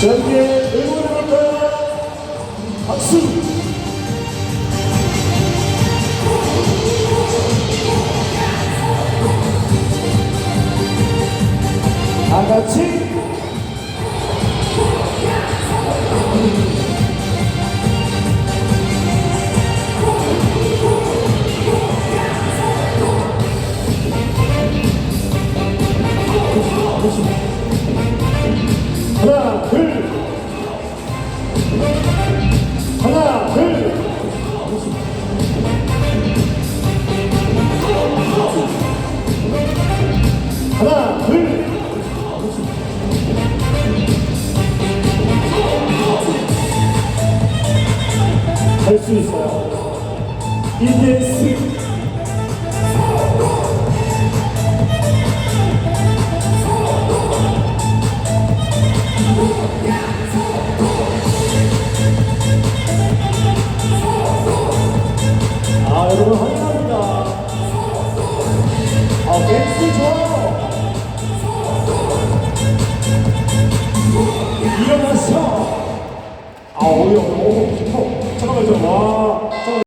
자, 이제 응원해볼까요? 박수! 다 같이 하나, 둘. 하나, 둘. 하나, 둘. 할 수 있어요. 이제 스 아, 여러분 환영합니다. 아, 댄스 좋아요. 일어나서. 아, 어려워.